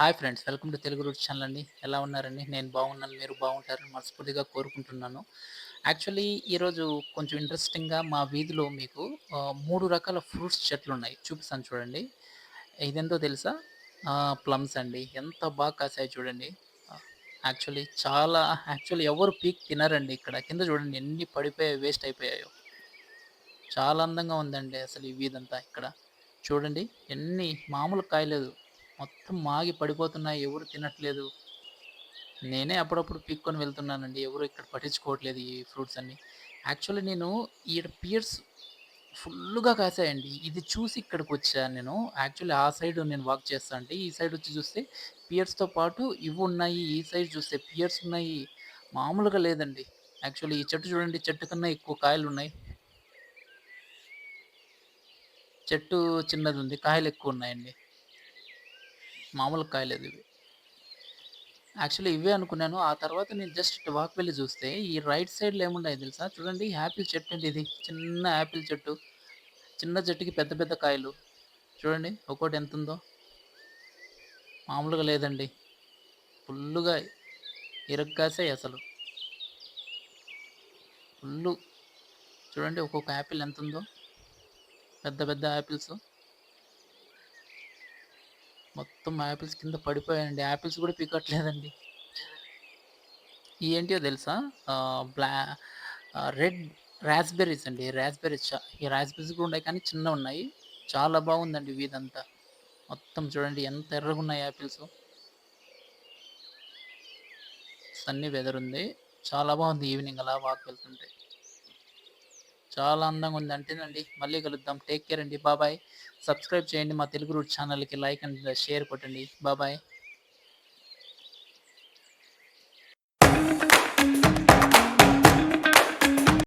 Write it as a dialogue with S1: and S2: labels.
S1: Hi friends welcome to Telugu root channel అండి. ఎలా ఉన్నారండి? నేను బాగున్నాను మీరు బాగుంటారని మనస్ఫూర్తిగా కోరుకుంటున్నాను. యాక్చువల్లీ ఈరోజు కొంచెం ఇంట్రెస్టింగ్గా మా వీధిలో మీకు మూడు రకాల ఫ్రూట్స్ చెట్లు ఉన్నాయి. చూపిస్తాను చూడండి. ఇదెంతో తెలుసా? ప్లమ్స్ అండి. ఎంత బాగా కాసాయి చూడండి. యాక్చువల్లీ చాలా యాక్చువల్లీ ఎవరు పీక్ తినరండి ఇక్కడ. కింద చూడండి ఎన్ని పడిపోయాయి వేస్ట్ అయిపోయాయో. చాలా అందంగా ఉందండి అసలు ఈ వీధంతా ఇక్కడ. చూడండి ఎన్ని మామూలు కాయలేదు. మొత్తం మాగి పడిపోతున్నాయి ఎవరు తినట్లేదు. నేనే అప్పుడప్పుడు పీక్కొని వెళ్తున్నానండి. ఎవరు ఇక్కడ పట్టించుకోవట్లేదు ఈ ఫ్రూట్స్ అన్ని. యాక్చువల్లీ నేను ఈడ పియర్స్ ఫుల్గా కాసాయండి. ఇది చూసి ఇక్కడికి వచ్చాను నేను. యాక్చువల్లీ ఆ సైడ్ నేను వాక్ చేస్తా అంటే ఈ సైడ్ వచ్చి చూస్తే పియర్స్తో పాటు ఇవి ఉన్నాయి ఈ సైడ్ చూస్తే పియర్స్ ఉన్నాయి. మామూలుగా లేదండి. యాక్చువల్లీ ఈ చెట్టు చూడండి చెట్టు కన్నా ఎక్కువ కాయలు ఉన్నాయి. చెట్టు చిన్నది ఉంది కాయలు ఎక్కువ ఉన్నాయండి. మామూలు కాయలేదు ఇవి. యాక్చువల్లీ ఇవే అనుకున్నాను. ఆ తర్వాత నేను జస్ట్ ఇటు వాక్ వెళ్ళి చూస్తే ఈ రైట్ సైడ్లో ఏమున్నాయి తెలుసా? చూడండి యాపిల్ చెట్టు అండి ఇది. చిన్న యాపిల్ చెట్టు. చిన్న చెట్టుకి పెద్ద పెద్ద కాయలు. చూడండి ఒక్కోటి ఎంత ఉందో మామూలుగా లేదండి. ఫుల్లుగా ఇరగ్గాసాయి అసలు. ఫుల్లు. చూడండి ఒక్కొక్క యాపిల్ ఎంత ఉందో పెద్ద పెద్ద యాపిల్స్. మొత్తం యాపిల్స్ కింద పడిపోయాయండి. యాపిల్స్ కూడా పీకట్లేదండి. ఏంటియో తెలుసా? బ్లా రెడ్ రాస్బెర్రీస్ అండి. రాస్బెర్రీస్ ఈ రాస్బెర్రీస్ కూడా ఉన్నాయి కానీ చిన్న ఉన్నాయి. చాలా బాగుందండి వీధంతా. మొత్తం చూడండి ఎంత ఎర్రగా ఉన్నాయి యాపిల్స్. సన్నీ వెదర్ ఉంది. చాలా బాగుంది ఈవినింగ్ అలా వాక్ వెళ్తుంటే. చాలా అందంగా ఉంది. అంటేనండి మళ్ళీ కలుద్దాం. టేక్ కేర్ అండి. బాబాయ్ సబ్స్క్రైబ్ చేయండి మా తెలుగు రూట్ ఛానల్కి లైక్ అండ్ షేర్ కొట్టండి. బాబాయ్